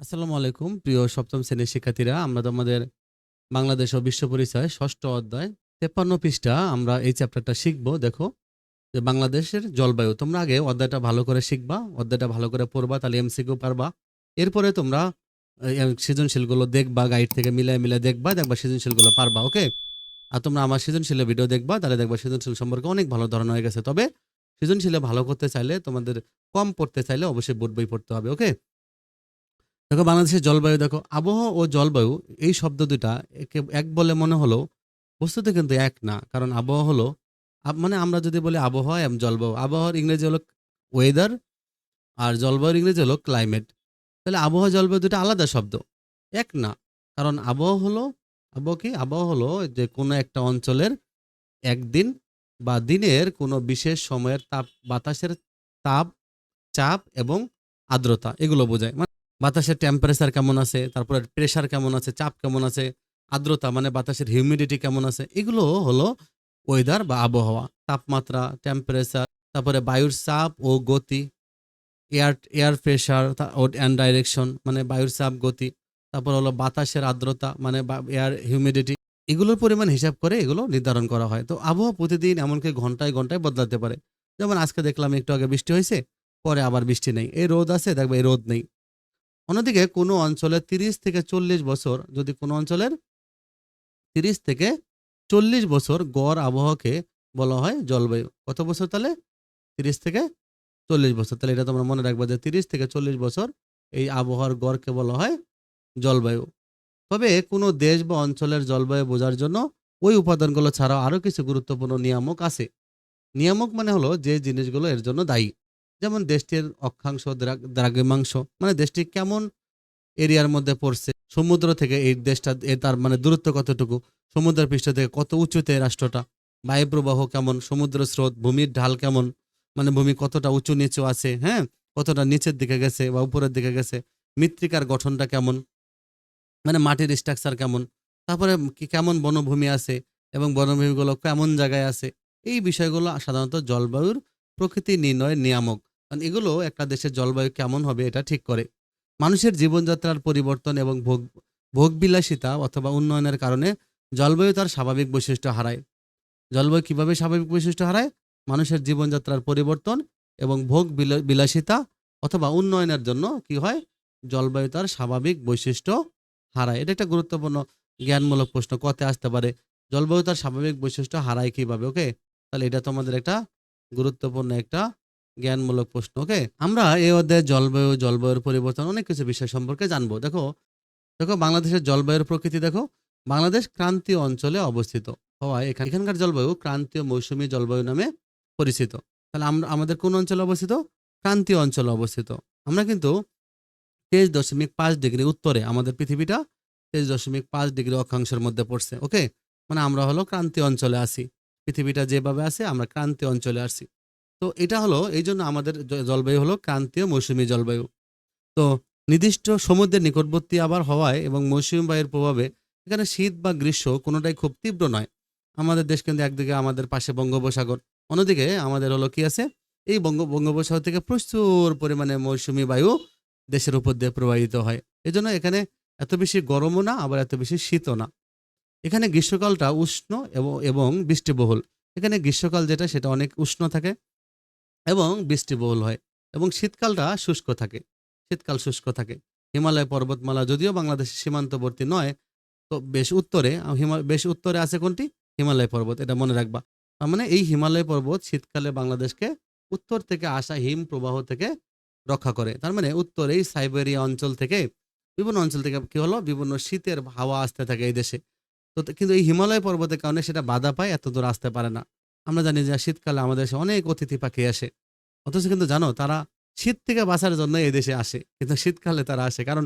আসসালামু আলাইকুম, প্রিয় সপ্তম শ্রেণির শিক্ষার্থীরা। আমরা তোমাদের বাংলাদেশ ও বিশ্ব পরিচয়, ষষ্ঠ অধ্যায়, তেপ্পান্ন পৃষ্ঠা আমরা এই চ্যাপ্টারটা শিখব। দেখো, যে বাংলাদেশের জলবায়ু, তোমরা আগে অধ্যায়টা ভালো করে শিখবা, অধ্যায়টা ভালো করে পড়বা, তাহলে এমসিকিউ পারবা। এরপরে তোমরা সৃজনশীলগুলো দেখবা, গাইড থেকে মিলাই মিলাই দেখবা দেখবা সৃজনশীলগুলো পারবা, ওকে? আর তোমরা আমার সৃজনশীলের ভিডিও দেখবা, তাহলে দেখবা সৃজনশীল সম্পর্কে অনেক ভালো ধারণা হয়ে গেছে। তবে সৃজনশীলে ভালো করতে চাইলে, তোমাদের কম পড়তে চাইলে অবশ্যই বোর্ড বই পড়তে হবে, ওকে? দেখো বাংলাদেশের জলবায়ু, দেখো আবহাওয়া ও জলবায়ু, এই শব্দ দুটা একে- বলে মনে হলো বস্তুতে কিন্তু এক না। কারণ আবহাওয়া হলো মানে আমরা যদি বলি আবহাওয়া এবং জলবায়ু, আবহাওয়ার ইংরেজি হলো ওয়েদার আর জলবায়ুর ইংরেজি হলো ক্লাইমেট তাহলে আবহাওয়া, জলবায়ু দুটো আলাদা শব্দ, এক না। কারণ আবহাওয়া হলো, আবহাওয়া কি? আবহাওয়া হলো যে কোনো একটা অঞ্চলের একদিন বা দিনের কোনো বিশেষ সময়ের তাপ, বাতাসের তাপ, চাপ এবং আর্দ্রতা, এগুলো বোঝায়। বাতাসের টেম্পারেচার কেমন আছে? তারপরে প্রেশার কেমন আছে? চাপ কেমন আছে? আর্দ্রতা মানে বাতাসের হিউমিডিটি কেমন আছে? এগুলো হলো ওয়েদার বা আবহাওয়া, তাপমাত্রা টেম্পারেচার তারপরে বায়ুর চাপ ও গতি air air pressure and direction মানে বায়ুর চাপ, গতি, তারপর হলো বাতাসের আর্দ্রতা মানে এয়ার হিউমিডিটি এগুলোর পরিমাণ হিসাব করে এগুলো নির্ধারণ করা হয়। তো আবহাওয়া প্রতিদিন এমনকি ঘন্টায় ঘন্টায় বদলাতে পারে। যেমন আজকে দেখলাম একটু আগে বৃষ্টি হয়েছে, পরে আবার বৃষ্টি নেই। এই রোদ আছে, দেখবে এই রোদ নেই। অন্যদিকে কোনো অঞ্চলে তিরিশ থেকে চল্লিশ বছর, যদি কোনো অঞ্চলের তিরিশ থেকে চল্লিশ বছর গড় আবহাওয়াকে বলা হয় জলবায়ু, কত বছর তাহলে? তিরিশ থেকে চল্লিশ বছর, তাহলে এটা তোমরা মনে রাখবে যে তিরিশ থেকে চল্লিশ বছর এই আবহাওয়ার গড়কে বলা হয় জলবায়ু। তবে কোনো দেশ বা অঞ্চলের জলবায়ু বোঝার জন্য ওই উপাদানগুলো ছাড়াও আরও কিছু গুরুত্বপূর্ণ নিয়ামক আছে। নিয়ামক মানে হলো যে জিনিসগুলো এর জন্য দায়ী। যেমন দেশটির অক্ষাংশ, দ্রাগ- দ্রাঘিমাংশ মানে দেশটি কেমন এরিয়ার মধ্যে পড়ছে, সমুদ্র থেকে এই দেশটা এ তার মানে দূরত্ব কতটুকু সমুদ্র পৃষ্ঠ থেকে কত উঁচুতে রাষ্ট্রটা, বায়ুপ্রবাহ কেমন, সমুদ্র স্রোত, ভূমির ঢাল কেমন মানে ভূমি কতটা উঁচু নিচু আছে হ্যাঁ কতটা নিচের দিকে গেছে বা উপরের দিকে গেছে, মৃত্তিকার গঠনটা কেমন মানে মাটির স্ট্রাকচার কেমন, তারপরে কেমন বনভূমি আছে এবং বনভূমিগুলো কেমন জায়গায় আছে, এই বিষয়গুলো সাধারণত জলবায়ুর প্রকৃতি নির্ণয়ের নিয়ামক। কারণ এগুলো একটা দেশের জলবায়ু কেমন হবে এটা ঠিক করে। মানুষের জীবনযাত্রার পরিবর্তন এবং ভোগ, ভোগবিলাসিতা অথবা উন্নয়নের কারণে জলবায়ু তার স্বাভাবিক বৈশিষ্ট্য হারায়। জলবায়ু কীভাবে স্বাভাবিক বৈশিষ্ট্য হারায়? মানুষের জীবনযাত্রার পরিবর্তন এবং ভোগ বিলা- বিলাসিতা অথবা উন্নয়নের জন্য কি হয়? জলবায়ু তার স্বাভাবিক বৈশিষ্ট্য হারায়। এটা একটা গুরুত্বপূর্ণ, জ্ঞানমূলক প্রশ্ন, কতে আসতে পারে। জলবায়ু তার স্বাভাবিক বৈশিষ্ট্য হারায় কীভাবে? ওকে? তাহলে এটা তোমাদের একটা গুরুত্বপূর্ণ একটা জ্ঞানমূলক প্রশ্ন, ওকে? আমরা এই অধ্যায়ে জলবায়ু, জলবায়ুর পরিবর্তন, অনেক কিছু বিষয় সম্পর্কে জানব। দেখো দেখো বাংলাদেশের জলবায়ুর প্রকৃতি, দেখো, বাংলাদেশ ক্রান্তীয় অঞ্চলে অবস্থিত। হওয়ায় এখান- এখানকার জলবায়ু ক্রান্তীয় মৌসুমী জলবায়ু নামে পরিচিত। তাহলে আমরা আমাদের কোন অঞ্চলে অবস্থিত? ক্রান্তীয় অঞ্চলে অবস্থিত। আমরা কিন্তু তেইশ দশমিক পাঁচ ডিগ্রি উত্তরে আমাদের পৃথিবীটা তেইশ দশমিক পাঁচ ডিগ্রি অক্ষাংশের মধ্যে পড়ছে, ওকে? মানে আমরা হলো ক্রান্তীয় অঞ্চলে আসি পৃথিবীটা যেভাবে আছে, আমরা ক্রান্তীয় অঞ্চলে আসছি তো এটা হলো এই জন্য আমাদের জলবায়ু হলো ক্রান্তীয় মৌসুমী জলবায়ু। তো নির্দিষ্ট সমুদ্রের নিকটবর্তী আবার হওয়ায় এবং মৌসুমী বায়ুর প্রভাবে এখানে শীত বা গ্রীষ্ম কোনোটাই খুব তীব্র নয়। আমাদের দেশ কিন্তু একদিকে আমাদের পাশে বঙ্গোপসাগর, অন্যদিকে আমাদের হলো কি আছে? এই বঙ্গ, বঙ্গোপসাগর থেকে প্রচুর পরিমাণে মৌসুমি বায়ু দেশের উপর দিয়ে প্রবাহিত হয়। এজন্য এখানে এত বেশি গরমও না, আবার এত বেশি শীতও না। এখানে গ্রীষ্মকালটা উষ্ণ এবং এবং বৃষ্টিবহুল। এখানে গ্রীষ্মকাল যেটা, সেটা অনেক উষ্ণ থাকে। এবং বৃষ্টিবহুল হয় এবং শীতকালটা শুষ্ক থাকে, শীতকাল শুষ্ক থাকে। হিমালয় পর্বতমালা যদিও বাংলাদেশের সীমান্তবর্তী নয়, তো বেশ উত্তরে বেশ উত্তরে আছে কোনটি? হিমালয় পর্বত, এটা মনে রাখবা। তার মানে এই হিমালয় পর্বত শীতকালে বাংলাদেশকে উত্তর থেকে আসা হিম প্রবাহ থেকে রক্ষা করে। তার মানে উত্তর এই সাইবেরিয়া অঞ্চল থেকে, বিভিন্ন অঞ্চল থেকে কি হলো? বিভিন্ন শীতের হাওয়া আসতে থাকে এই দেশে। তো, কিন্তু এই হিমালয় পর্বতের কারণে সেটা বাধা পায়, এত দূর আসতে পারে না। আমরা জানি যে শীতকালে আমাদের দেশে অনেক অতিথি পাখি আসে। অথচ কিন্তু জানো, তারা শীত থেকে বাঁচার জন্য এই দেশে আসে। কিন্তু শীতকালে তারা আসে, কারণ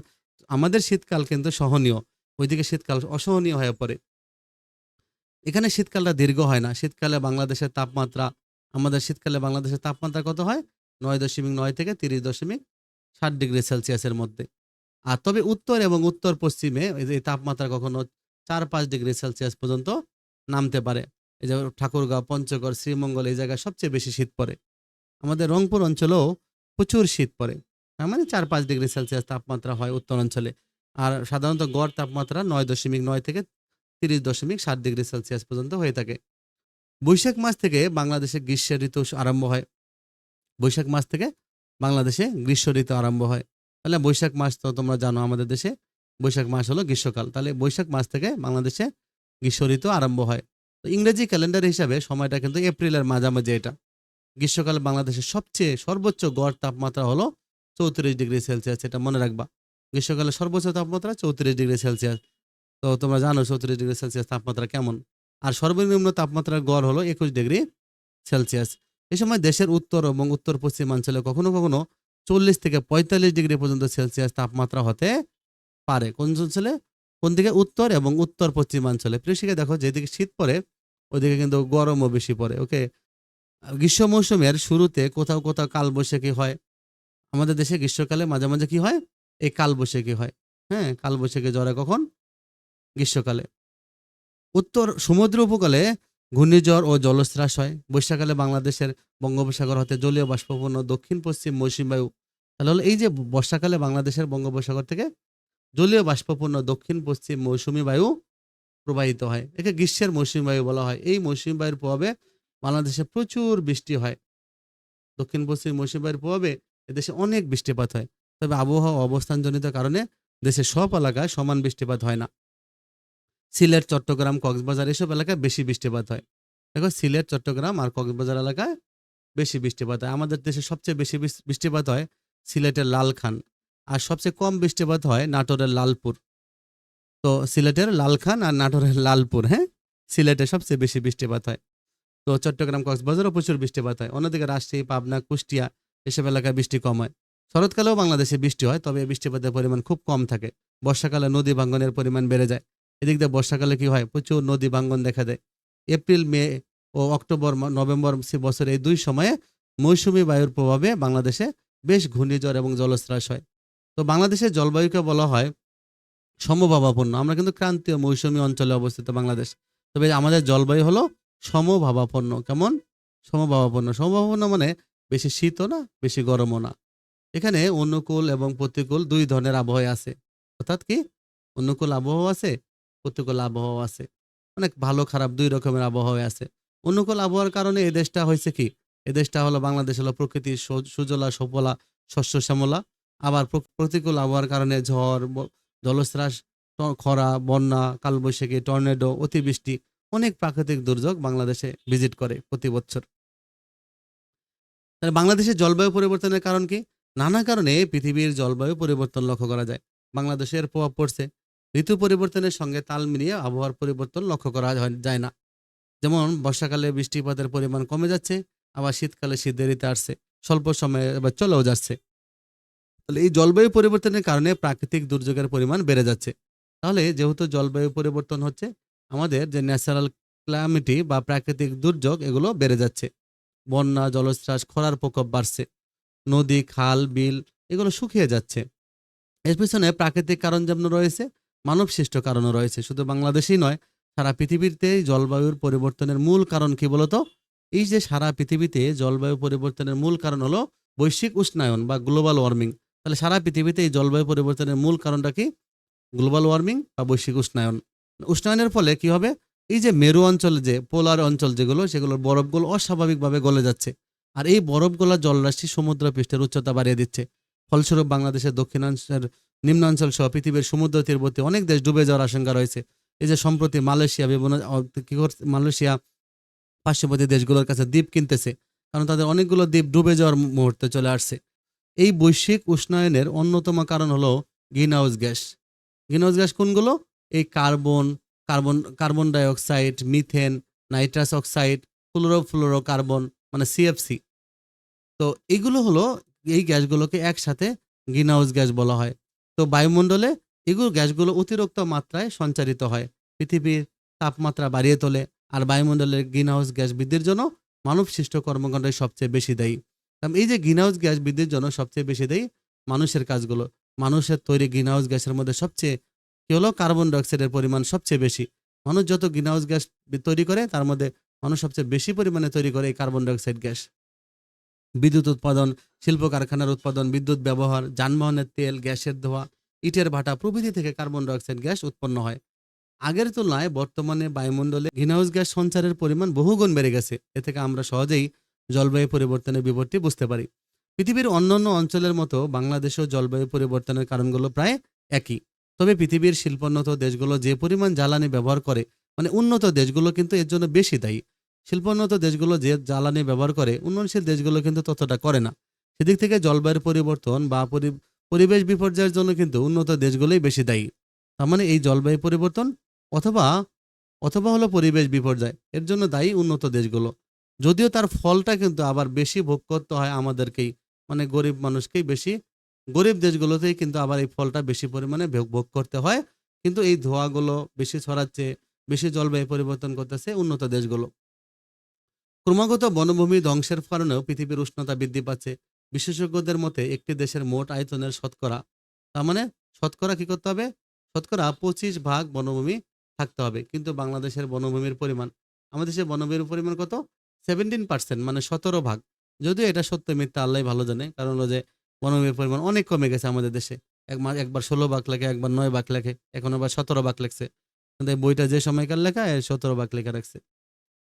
আমাদের শীতকাল কিন্তু সহনীয়। ওইদিকে শীতকাল অসহনীয় হয়ে পড়ে। এখানে শীতকালটা দীর্ঘ হয় না। শীতকালে বাংলাদেশের তাপমাত্রা, আমাদের শীতকালে বাংলাদেশের তাপমাত্রা কত হয়? নয় দশমিক নয় থেকে তিরিশ দশমিক ষাট ডিগ্রি সেলসিয়াসের মধ্যে। আর তবে উত্তর এবং উত্তর পশ্চিমে এই তাপমাত্রা কখনো চার পাঁচ ডিগ্রি সেলসিয়াস পর্যন্ত নামতে পারে। এই যে ঠাকুরগাঁও, পঞ্চগড়, শ্রীমঙ্গল এই জায়গায় সবচেয়ে বেশি শীত পড়ে। আমাদের রংপুর অঞ্চলেও প্রচুর শীত পড়ে। তার মানে চার পাঁচ ডিগ্রি সেলসিয়াস তাপমাত্রা হয় উত্তরাঞ্চলে আর সাধারণত গড় তাপমাত্রা নয় দশমিক নয় থেকে তিরিশ দশমিক সাত ডিগ্রি সেলসিয়াস পর্যন্ত হয়ে থাকে। বৈশাখ মাস থেকে বাংলাদেশে গ্রীষ্ম ঋতু আরম্ভ হয়। বৈশাখ মাস থেকে বাংলাদেশে গ্রীষ্ম ঋতু আরম্ভ হয়। তাহলে বৈশাখ মাস তো তোমরা জানো আমাদের দেশে, বৈশাখ মাস হলো গ্রীষ্মকাল। তাহলে বৈশাখ মাস থেকে বাংলাদেশে গ্রীষ্ম ঋতু আরম্ভ হয়। ইংরেজি ক্যালেন্ডার হিসাবে সময়টা কিন্তু এপ্রিলের মাঝামাঝি এটা। গ্রীষ্মকালে বাংলাদেশের সবচেয়ে সর্বোচ্চ গড় তাপমাত্রা হলো চৌত্রিশ ডিগ্রি সেলসিয়াস, এটা মনে রাখবা। গ্রীষ্মকালে সর্বোচ্চ তাপমাত্রা চৌত্রিশ ডিগ্রি সেলসিয়াস। তো তোমরা জানো চৌত্রিশ ডিগ্রি সেলসিয়াস তাপমাত্রা কেমন? আর সর্বনিম্ন তাপমাত্রার গড় হলো একুশ ডিগ্রি সেলসিয়াস। এই সময় দেশের উত্তর এবং উত্তর পশ্চিমাঞ্চলে কখনো কখনো চল্লিশ থেকে পঁয়তাল্লিশ ডিগ্রি পর্যন্ত সেলসিয়াস তাপমাত্রা হতে পারে। কোন অঞ্চলে? কোন দিকে? উত্তর এবং উত্তর পশ্চিমাঞ্চলে। কৃষিকে দেখো যেদিকে শীত পড়ে, ওইদিকে কিন্তু গরমও বেশি পড়ে, ওকে? গ্রীষ্ম মৌসুমের শুরুতে কোথাও কোথাও কালবৈশাখী হয়। আমাদের দেশে গ্রীষ্মকালে মাঝে মাঝে কি হয়? এই কালবৈশাখী হয়। হ্যাঁ কালবৈশাখী জ্বরে কখন? গ্রীষ্মকালে। উত্তর সমুদ্র উপকূলে ঘূর্ণিঝড় ও জলস্রাস হয়। বর্ষাকালে বাংলাদেশের বঙ্গোপসাগর হতে জলীয় বাষ্পপূর্ণ দক্ষিণ পশ্চিম মৌসুমী বায়ু। তাহলে হলো এই যে বর্ষাকালে বাংলাদেশের বঙ্গোপসাগর থেকে জলীয় বাষ্পপূর্ণ দক্ষিণ, পশ্চিম মৌসুমী বায়ু প্রবাহিত হয়। একে গ্রীষ্মের মৌসুমী বায়ু বলা হয়। এই মৌসুমী বায়ুর প্রভাবে বাংলাদেশে প্রচুর বৃষ্টি হয়। দক্ষিণ, পশ্চিম মৌসুমী বায়ুর প্রভাবে এদেশে অনেক বৃষ্টিপাত হয়। তবে আবহাওয়া অবস্থানজনিত কারণে দেশের সব এলাকায় সমান বৃষ্টিপাত হয় না। সিলেট, চট্টগ্রাম, কক্সবাজার এসব এলাকায় বেশি বৃষ্টিপাত হয়। দেখো, সিলেট, চট্টগ্রাম আর কক্সবাজার এলাকায় বেশি বৃষ্টিপাত হয়। আমাদের দেশে সবচেয়ে বেশি বৃষ্টিপাত হয় সিলেটের লালখান। আর সবচেয়ে কম বৃষ্টিপাত হয় নাটোরের লালপুর। তো সিলেটের লালখান আর নাটোরের লালপুর হ্যাঁ? সিলেটে সবচেয়ে বেশি বৃষ্টিপাত হয়। তো চট্টগ্রাম কক্সবাজারও প্রচুর বৃষ্টিপাত হয়। অন্যদিকে রাজশাহী, পাবনা, কুষ্টিয়া এসব এলাকায় বৃষ্টি কম হয়। শরৎকালেও বাংলাদেশে বৃষ্টি হয়, তবে বৃষ্টিপাতের পরিমাণ খুব কম থাকে। বর্ষাকালে নদী ভাঙ্গনের পরিমাণ বেড়ে যায়। এদিক দিয়ে বর্ষাকালে কি হয়? প্রচুর নদী ভাঙ্গন দেখা দেয়। এপ্রিল, মে ও অক্টোবর নভেম্বর বছর এই দুই সময়ে মৌসুমী বায়ুর প্রভাবে বাংলাদেশে বেশ ঘূর্ণিঝড় এবং জলস্রাস হয়। তো বাংলাদেশের জলবায়ুকে বলা হয় সমভাবাপন্ন। আমরা কিন্তু ক্রান্তীয় মৌসুমী অঞ্চলে অবস্থিত বাংলাদেশ। তবে আমাদের জলবায়ু হলো সমভাবাপন্ন। কেমন? সমভাবাপন্ন। সমভাবাপন্ন মানে বেশি শীতও না, বেশি গরমও না। এখানে অনুকূল এবং প্রতিকূল দুই ধরনের আবহাওয়া আছে। অর্থাৎ কি? অনুকূল আবহাওয়া আছে, প্রতিকূল আবহাওয়া আছে। অনেক ভালো খারাপ দুই রকমের আবহাওয়া আছে। অনুকূল আবহাওয়ার কারণে এই দেশটা হয়েছে কি? এই দেশটা হলো, বাংলাদেশ হলো প্রকৃতির সুজলা, সফলা শস্য শ্যামলা আবার প্রতিকূল আবহাওয়ার কারণে ঝড় জলস্রাস খরা, বন্যা, কালবৈশাখী, টর্নেডো, অতিবৃষ্টি অনেক প্রাকৃতিক দুর্যোগ বাংলাদেশে ভিজিট করে প্রতি বছর। তাহলে বাংলাদেশের জলবায়ু পরিবর্তনের কারণ কি? নানা কারণে পৃথিবীর জলবায়ু পরিবর্তন লক্ষ্য করা যায়। বাংলাদেশের প্রভাব পড়ছে। ঋতু পরিবর্তনের সঙ্গে তাল মিলিয়ে আবহাওয়ার পরিবর্তন লক্ষ্য করা যায় না। যেমন বর্ষাকালে বৃষ্টিপাতের পরিমাণ কমে যাচ্ছে, আবার শীতকালে শীত দেরিতে আসছে, স্বল্প সময়ে এবার চলেও যাচ্ছে। তাহলে এই জলবায়ু পরিবর্তনের কারণে প্রাকৃতিক দুর্যোগের পরিমাণ বেড়ে যাচ্ছে। তাহলে যেহেতু জলবায়ু পরিবর্তন হচ্ছে, আমাদের যে ন্যাচারাল ক্লামিটি বা প্রাকৃতিক দুর্যোগ, এগুলো বেড়ে যাচ্ছে। বন্যা, জলস্রাস, খরার প্রকোপ বাড়ছে। নদী, খাল, বিল, এগুলো শুকিয়ে যাচ্ছে। এর পিছনে প্রাকৃতিক কারণ যেমন রয়েছে, মানব সৃষ্ট কারণও রয়েছে। শুধু বাংলাদেশেই নয়, সারা পৃথিবীতে জলবায়ুর পরিবর্তনের মূল কারণ কি বলতো? এই যে সারা পৃথিবীতে জলবায়ু পরিবর্তনের মূল কারণ হলো বৈশ্বিক উষ্ণায়ন বা গ্লোবাল ওয়ার্মিং তাহলে সারা পৃথিবীতে এই জলবায়ু পরিবর্তনের মূল কারণটা কি? গ্লোবাল ওয়ার্মিং বা বৈশ্বিক উষ্ণায়ন। উষ্ণায়নের ফলে কি হবে? এই যে মেরু অঞ্চল যে, পোলার অঞ্চল যেগুলো, সেগুলোর বরফগুলো অস্বাভাবিকভাবে গলে যাচ্ছে। আর এই বরফ গলা জলরাশি সমুদ্র পৃষ্ঠের উচ্চতা বাড়িয়ে দিচ্ছে। ফলস্বরূপ বাংলাদেশের দক্ষিণাঞ্চলের নিম্নাঞ্চল সহ পৃথিবীর সমুদ্র তীরবর্তী অনেক দেশ ডুবে যাওয়ার আশঙ্কা রয়েছে। এই যে সম্প্রতি মালয়েশিয়া বিভিন্ন কি করছে মালয়েশিয়া পার্শ্ববর্তী দেশগুলোর কাছে দ্বীপ কিনতেছে। কারণ তাদের অনেকগুলো দ্বীপ ডুবে যাওয়ার মুহূর্তে চলে আসছে। এই বৈশ্বিক উষ্ণায়নের অন্যতম কারণ হলো greenhouse gas. Greenhouse gas কোনগুলো? এই carbon carbon carbon dioxide, methane, nitrous oxide fluoro fluorocarbon মানে সিএফসি তো এগুলো হলো এই গ্যাসগুলোকে একসাথে গ্রিন হাউস গ্যাস বলা হয়। তো বায়ুমণ্ডলে এগুলো গ্যাসগুলো অতিরিক্ত মাত্রায় সঞ্চারিত হয়। পৃথিবীর তাপমাত্রা বাড়িয়ে তোলে। আর বায়ুমণ্ডলের গ্রিন হাউস গ্যাস বৃদ্ধির জন্য মানব সৃষ্ট কর্মকাণ্ডই সবচেয়ে বেশি দায়ী। এই যে গ্রিন হাউস গ্যাস বৃদ্ধির জন্য সবচেয়ে বেশি দেয় মানুষের কাজগুলো। মানুষের তৈরি গ্রিন হাউস গ্যাসের মধ্যে সবচেয়ে কি হলো? কার্বন ডাইঅক্সাইডের পরিমাণ সবচেয়ে বেশি। মানুষ যত গ্রিন হাউস গ্যাস তৈরি করে, তার মধ্যে মানুষ সবচেয়ে বেশি পরিমাণে তৈরি করে এই কার্বন ডাইঅক্সাইড গ্যাস। বিদ্যুৎ উৎপাদন, শিল্প কারখানার উৎপাদন, বিদ্যুৎ ব্যবহার, যানবাহনের তেল, গ্যাসের ধোয়া, ইটের ভাটা প্রভৃতি থেকে কার্বন ডাইঅক্সাইড গ্যাস উৎপন্ন হয়। আগের তুলনায় বর্তমানে বায়ুমণ্ডলে গ্রিনহাউস গ্যাস সঞ্চারের পরিমাণ বহুগুণ বেড়ে গেছে। এ থেকে আমরা সহজেই জলবায়ু পরিবর্তনের বিপদটি বুঝতে পারি। পৃথিবীর অন্যান্য অঞ্চলের মতো বাংলাদেশেও জলবায়ু পরিবর্তনের কারণগুলো প্রায় একই। তবে পৃথিবীর শিল্পোন্নত দেশগুলো যে পরিমাণ জ্বালানি ব্যবহার করে মানে উন্নত দেশগুলো কিন্তু এর জন্য বেশি দায়ী। শিল্পোন্নত দেশগুলো যে জ্বালানি ব্যবহার করে, উন্নয়নশীল দেশগুলো কিন্তু ততটা করে না। সেদিক থেকে জলবায়ুর পরিবর্তন বা পরিবেশ বিপর্যয়ের জন্য কিন্তু উন্নত দেশগুলোই বেশি দায়ী। তার মানে এই জলবায়ু পরিবর্তন অথবা অথবা হলো পরিবেশ বিপর্যয়, এর জন্য দায়ী উন্নত দেশগুলো। যদিও তার ফলটা কিন্তু আবার বেশি ভোগ করতে হয় আমাদেরকেই মানে গরিব মানুষকেই বেশি। গরিব দেশগুলোতেই কিন্তু আবার এই ফলটা বেশি পরিমাণে ভোগ করতে হয়। কিন্তু এই ধোঁয়াগুলো বেশি ছড়াচ্ছে, বেশি জলবায়ু পরিবর্তন করতেছে উন্নত দেশগুলো। ক্রমাগত বনভূমি ধ্বংসের কারণেও পৃথিবীর উষ্ণতা বৃদ্ধি পাচ্ছে। বিশেষজ্ঞদের মতে একটি দেশের মোট আয়তনের শতকরা, তার মানে শতকরা কি করতে হবে? শতকরা পঁচিশ ভাগ বনভূমি থাকতে হবে। কিন্তু বাংলাদেশের বনভূমির পরিমাণ, আমাদের দেশের বনভূমির পরিমাণ কত? সেভেন্টিন পার্সেন্ট মানে সতেরো ভাগ। যদিও এটা সত্য মিথ্যা আল্লাহ ভালো জানে। কারণ হলো যে বনভূমির পরিমাণ অনেক কমে গেছে আমাদের দেশে। এক একবার ষোলো ভাগ লেখে, একবার নয় ভাগ লেখে, এখন আবার সতেরো ভাগ লেখছে। কিন্তু বইটা যে সময়কার লেখা সতেরো ভাগ লেখা রাখছে।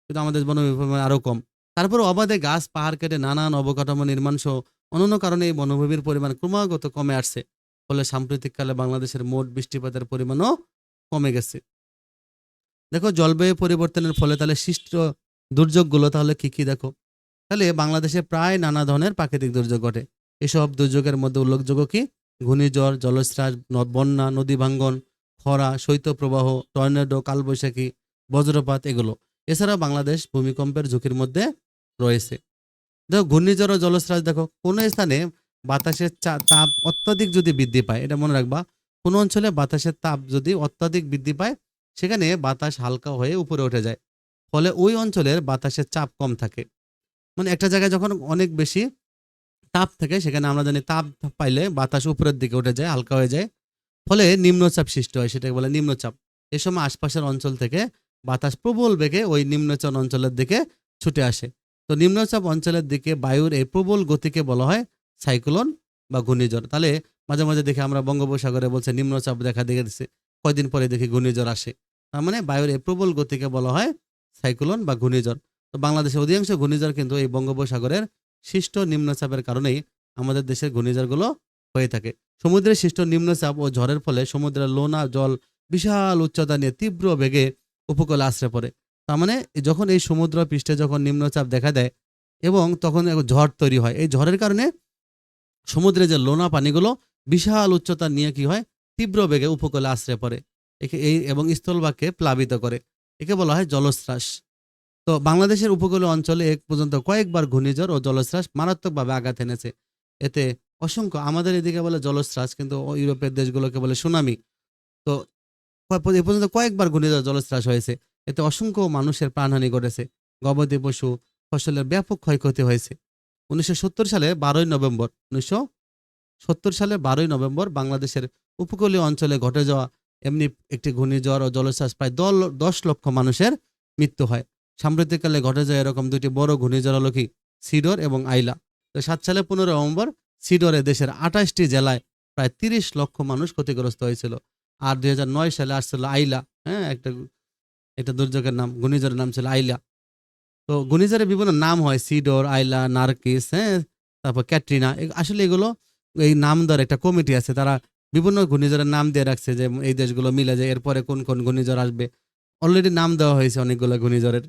কিন্তু আমাদের বনভূমির পরিমাণ আরও কম। তারপর অবাধে গাছ, পাহাড় কেটে নানান অবকাঠামো নির্মাণ সহ অন্যান্য কারণে এই বনভূমির পরিমাণ ক্রমাগত কমে আসছে। ফলে সাম্প্রতিককালে বাংলাদেশের মোট বৃষ্টিপাতের পরিমাণও কমে গেছে। দেখো জলবায়ু পরিবর্তনের ফলে তাহলে সৃষ্ট দুর্যোগগুলো তাহলে কি কি দেখো? তাহলে বাংলাদেশে প্রায় নানা ধরনের প্রাকৃতিক দুর্যোগ ঘটে। এসব দুর্যোগের মধ্যে উল্লেখযোগ্য কি? ঘূর্ণিঝড় জলস্রাস বন্যা, নদী ভাঙ্গন, খরা, শৈত্যপ্রবাহ, টর্নেডো, কালবৈশাখী, বজ্রপাত এগুলো। এছাড়া বাংলাদেশ ভূমিকম্পের ঝুঁকির মধ্যে রয়েছে। দেখো, ঘূর্ণিঝড় ও জলস্রাস দেখো, কোনো স্থানে বাতাসের তাপ অত্যাধিক যদি বৃদ্ধি পায়, এটা মনে রাখবা, কোনো অঞ্চলে বাতাসের তাপ যদি অত্যাধিক বৃদ্ধি পায়, সেখানে বাতাস হালকা হয়ে উপরে উঠে যায়। ফলে ওই অঞ্চলের বাতাসের চাপ কম থাকে। মানে একটা জায়গায় যখন অনেক বেশি তাপ থাকে, সেখানে আমরা জানি তাপ পাইলে বাতাস উপরের দিকে উঠে যায়, হালকা হয়ে যায়। ফলে নিম্নচাপ সৃষ্টি হয়, সেটাকে বলে নিম্নচাপ। এ সময় আশপাশের অঞ্চল থেকে বাতাস প্রবল বেগে ওই নিম্নচাপ অঞ্চলের দিকে ছুটে আসে। তো নিম্নচাপ অঞ্চলের দিকে বায়ুর এই প্রবল গতিকে বলা হয় সাইক্লোন বা ঘূর্ণিঝড়। তাহলে মাঝে মাঝে দেখে আমরা বঙ্গোপসাগরে বলছে নিম্নচাপ দেখা দেখে দিচ্ছে কয়দিন পরে দেখি ঘূর্ণিঝড় আসে। তার মানে বায়ুর এই প্রবল গতিকে বলা হয় সাইক্লোন বা ঘূর্ণিঝড়। তো বাংলাদেশের অধিকাংশ ঘূর্ণিঝড় কিন্তু এই বঙ্গোপসাগরের সৃষ্ট নিম্নচাপের কারণেই আমাদের দেশের ঘূর্ণিঝড়গুলো হয়ে থাকে। সমুদ্রের সৃষ্ট নিম্নচাপ ও ঝড়ের ফলে সমুদ্রের লোনা, জল, বিশাল উচ্চতা নিয়ে তীব্র বেগে উপকূলে আশ্রে পড়ে। তার মানে যখন এই সমুদ্র পৃষ্ঠে যখন নিম্নচাপ দেখা দেয় এবং তখন ঝড় তৈরি হয়, এই ঝড়ের কারণে সমুদ্রে যে লোনা পানিগুলো বিশাল উচ্চতা নিয়ে কি হয়, তীব্র বেগে উপকূলে আশ্রে পড়ে। এই এবং স্থলভাগকে প্লাবিত করে। একে বলা হয় জলস্রাস। তো বাংলাদেশের উপকূলীয় অঞ্চলে এক পর্যন্ত কয়েকবার ঘূর্ণিঝড় ও জলস্রাস মারাত্মকভাবে আঘাত এনেছে। এতে অসংখ্য, আমাদের এদিকে বলে জলস্রাস, কিন্তু ইউরোপের দেশগুলোকে বলে সুনামি। তো এ পর্যন্ত কয়েকবার ঘূর্ণিঝড় জলস্রাস হয়েছে। এতে অসংখ্য মানুষের প্রাণহানি ঘটেছে। গবাদি পশু ফসলের ব্যাপক ক্ষয়ক্ষতি হয়েছে। উনিশশো সত্তর সালে বারোই নভেম্বর, উনিশশো সত্তর সালে বারোই নভেম্বর বাংলাদেশের উপকূলীয় অঞ্চলে ঘটে যাওয়া এমনি একটি ঘূর্ণিঝড় ও জলোচ্ছ্বাস প্রায় দল, দশ লক্ষ মানুষের মৃত্যু হয়। সাম্প্রতিককালে ঘটে যায় এরকম দুটি বড় ঘূর্ণিঝড় হলো কি? সিডর এবং আইলা। তো সাত সালে পনেরো নভেম্বর সিডরে দেশের আঠাশটি জেলায় প্রায় তিরিশ লক্ষ মানুষ ক্ষতিগ্রস্ত হয়েছিল। আর দুই সালে আসছিল আইলা হ্যাঁ একটা একটা দুর্যোগের নাম, ঘূর্ণিঝড়ের নাম ছিল আইলা। তো ঘূর্ণিঝড়ের বিভিন্ন নাম হয়, সিডর, আইলা, নার্কিস হ্যাঁ তারপর ক্যাটরিনা। আসলে এগুলো এই নাম দেওয়ার একটা কমিটি আছে। তারা বিভিন্ন ঘূর্ণিঝড়ের নাম দিয়ে রাখছে যে এই দেশগুলো মিলে যে এরপরে কোন কোন ঘূর্ণিঝড় আসবে। অলরেডি নাম দেওয়া হয়েছে অনেকগুলো ঘূর্ণিঝড়ের।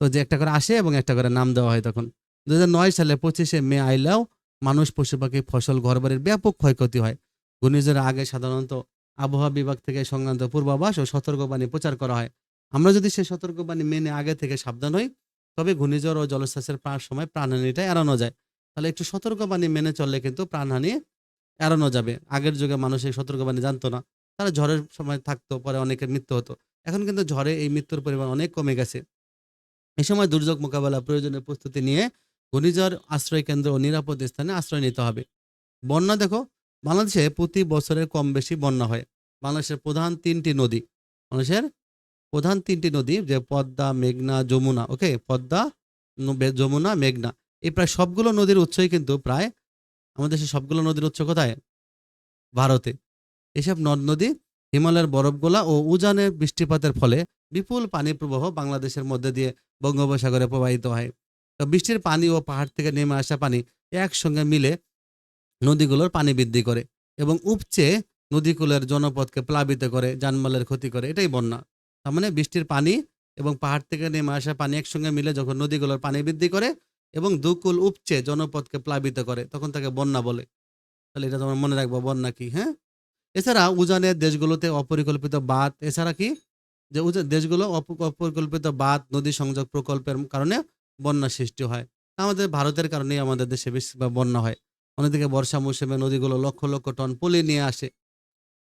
তো যে একটা করে আসে এবং একটা করে নাম দেওয়া হয় তখন। দু সালে পঁচিশে মে আইলেও মানুষ পশু পাখি ফসল, ঘরবাড়ির ব্যাপক ক্ষয়ক্ষতি হয়। ঘূর্ণিঝড়ের আগে সাধারণত আবহাওয়া বিভাগ থেকে সংক্রান্ত পূর্বাভাস ও সতর্কবাণী প্রচার করা হয়। আমরা যদি সেই সতর্কবাণী মেনে আগে থেকে সাবধান হই, তবে ঘূর্ণিঝড় ও জলোচ্ছ্বাসের প্রাণ সময় প্রাণহানিটা এড়ানো যায়। তাহলে একটু সতর্কবাণী মেনে চললে কিন্তু প্রাণহানি এড়ানো যাবে। আগের যুগে মানুষ এই সতর্কবাণী জানতো না। তারা ঝড়ের সময় থাকতো, পরে অনেকের মৃত্যু হতো। এখন কিন্তু ঝড়ে এই মৃত্যুর পরিমাণ অনেক কমে গেছে। এই সময় দুর্যোগ মোকাবেলা প্রয়োজনীয় প্রস্তুতি নিয়ে ঘূর্ণিঝড় আশ্রয় কেন্দ্র ও নিরাপদ স্থানে আশ্রয় নিতে হবে। বন্যা দেখো, বাংলাদেশে প্রতি বছরে কম বেশি বন্যা হয়। বাংলাদেশের প্রধান তিনটি নদী। বাংলাদেশের প্রধান তিনটি নদী যে পদ্মা, মেঘনা, যমুনা ওকে পদ্মা যমুনা, মেঘনা। এই প্রায় সবগুলো নদীর উৎসই কিন্তু প্রায় আমাদের দেশের সবগুলো নদীর উৎস কোথায়? ভারতে। এসব নদ নদী হিমালয়ের বরফগোলা ও উজানের বৃষ্টিপাতের ফলে বিপুল পানি প্রবাহ বাংলাদেশের মধ্যে দিয়ে বঙ্গোপসাগরে প্রবাহিত হয়। তো বৃষ্টির পানি ও পাহাড় থেকে নেমে আসা পানি একসঙ্গে মিলে নদীগুলোর পানি বৃদ্ধি করে এবং উপচে নদীকুলের জনপদকে প্লাবিত করে জানমালের ক্ষতি করে, এটাই বন্যা। তার মানে বৃষ্টির পানি এবং পাহাড় থেকে নেমে আসা পানি একসঙ্গে মিলে যখন নদীগুলোর পানি বৃদ্ধি করে এবং দুকুল উপচে জনপদকে প্লাবিত করে, তখন তাকে বন্যা বলে। তাহলে এটা তোমার মনে রাখব, বন্যা কি হ্যাঁ? এছাড়া উজানের দেশগুলোতে অপরিকল্পিত বাঁধ, এছাড়া কি? যে দেশগুলো অপ- অপরিকল্পিত বাঁধ, নদী সংযোগ প্রকল্পের কারণে বন্যা সৃষ্টি হয়। আমাদের ভারতের কারণেই আমাদের দেশে বেশিরভাগ বন্যা হয়। অন্যদিকে বর্ষা মৌসুমে নদীগুলো লক্ষ লক্ষ টন পলি নিয়ে আসে।